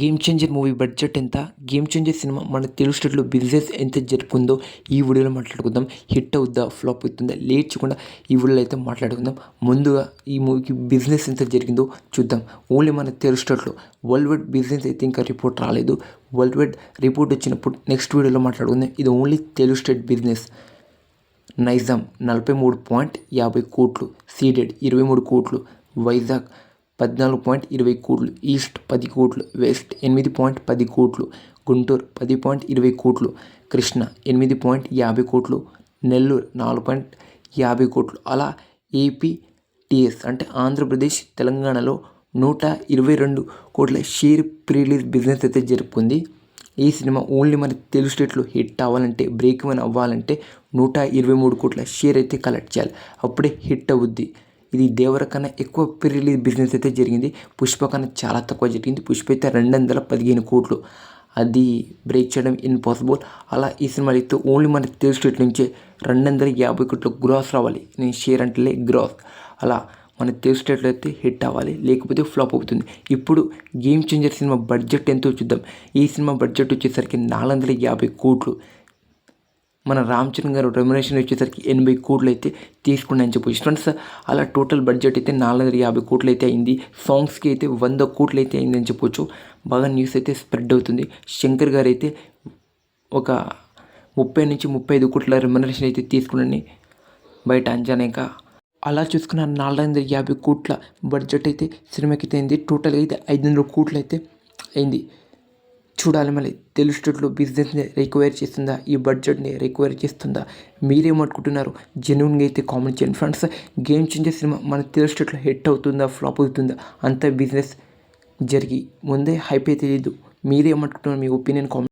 Game changer movie budget ఎంత? Game changer సినిమా మన తెలుగు స్టేట్లో బిజినెస్ ఎంత జరుపుకుందో ఈ వీడియోలో మాట్లాడుకుందాం. హిట్ అవుద్దా? ఫ్లాప్ అవుతుందా? లేచకుండా ఈ వీడియోలో అయితే మాట్లాడుకుందాం. ముందుగా ఈ మూవీకి బిజినెస్ ఎంత జరిగిందో చూద్దాం. ఓన్లీ మన తెలుగు స్టేట్లో వరల్డ్ వైడ్ బిజినెస్ అయితే ఇంకా రిపోర్ట్ రాలేదు. వరల్డ్ వైడ్ రిపోర్ట్ వచ్చినప్పుడు నెక్స్ట్ వీడియోలో మాట్లాడుకుందాం. ఇది only Telugu state business. Nizam నలభై మూడు పాయింట్ యాభై కోట్లు. సీడెడ్ ఇరవై మూడు కోట్లు. వైజాగ్ పద్నాలుగు పాయింట్ ఇరవై కోట్లు ఈస్ట్ పది కోట్లు వెస్ట్ ఎనిమిది పాయింట్ పది కోట్లు గుంటూరు పది పాయింట్ ఇరవై కోట్లు కృష్ణ ఎనిమిది పాయింట్ యాభై కోట్లు నెల్లూరు నాలుగు పాయింట్ యాభై కోట్లు. అలా ఏపీ టీఎస్ అంటే ఆంధ్రప్రదేశ్ తెలంగాణలో నూట ఇరవై రెండు కోట్ల షేర్ ప్రీలీజ్ బిజినెస్ అయితే జరుపుకుంది. ఈ సినిమా ఓన్లీ మన తెలుగు స్టేట్లో హిట్ అవ్వాలంటే బ్రేక్ ఇవన్ అవ్వాలంటే నూట ఇరవై మూడు కోట్ల షేర్ అయితే కలెక్ట్ చేయాలి. అప్పుడే హిట్ అవుద్ది. ఇది దేవర కన్నా ఎక్కువ రిలీజ్ బిజినెస్ అయితే జరిగింది. పుష్ప కన్నా చాలా తక్కువ జరిగింది. పుష్ప అయితే రెండు వందల పదిహేను కోట్లు. అది బ్రేక్ చేయడం ఇంపాసిబుల్ అలా ఈ సినిమాలు అయితే ఓన్లీ మన తెలుగు స్టేట్ నుంచే రెండు వందల యాభై కోట్ల గ్రాస్ రావాలి. నేను షేర్ అంటలే గ్రాస్ అలా మన తెలుగు స్టేట్లో అయితే హిట్ అవ్వాలి. లేకపోతే ఫ్లాప్ అవుతుంది. ఇప్పుడు గేమ్ చేంజర్ సినిమా బడ్జెట్ ఎంతో చూద్దాం. ఈ సినిమా బడ్జెట్ వచ్చేసరికి నాలుగు వందల యాభై కోట్లు. మన రామ్ చరణ్ గారు రెమ్యునేషన్ వచ్చేసరికి ఎనభై కోట్లు అయితే తీసుకున్నాయని చెప్పొచ్చు. ఫ్రెండ్స్ అలా టోటల్ బడ్జెట్ అయితే నాలుగు వందల యాభై కోట్లు అయితే అయింది. సాంగ్స్కి అయితే వంద కోట్లు అయితే అయిందని చెప్పొచ్చు. బాగా న్యూస్ అయితే స్ప్రెడ్ అవుతుంది. శంకర్ గారు అయితే ఒక ముప్పై నుంచి ముప్పై ఐదు కోట్ల రెమ్యునరేషన్ అయితే తీసుకున్నాని బయట అంచనా ఇంకా. అలా చూసుకున్న నాలుగు వందల యాభై కోట్ల బడ్జెట్ అయితే సినిమాకి అయితే అయింది. టోటల్గా అయితే ఐదు వందల కోట్లు అయితే అయింది. చూడాలి మళ్ళీ తెలుగు స్టేట్లో బిజినెస్ని రిక్వైర్ చేస్తుందా ఈ బడ్జెట్ని రిక్వైర్ చేస్తుందా మీరేమనుకుంటున్నారు జెన్యున్గా అయితే కామెంట్ చేయండి ఫ్రెండ్స్ గేమ్ చేంజర్ సినిమా మన తెలుగు స్టేట్లో హిట్ అవుతుందా ఫ్లాప్ అవుతుందా అంత బిజినెస్ జరిగి ముందే హైప్ అయితే తెలియదు మీరేమనుకుంటున్నారు మీ ఒపీనియన్ కామెంట్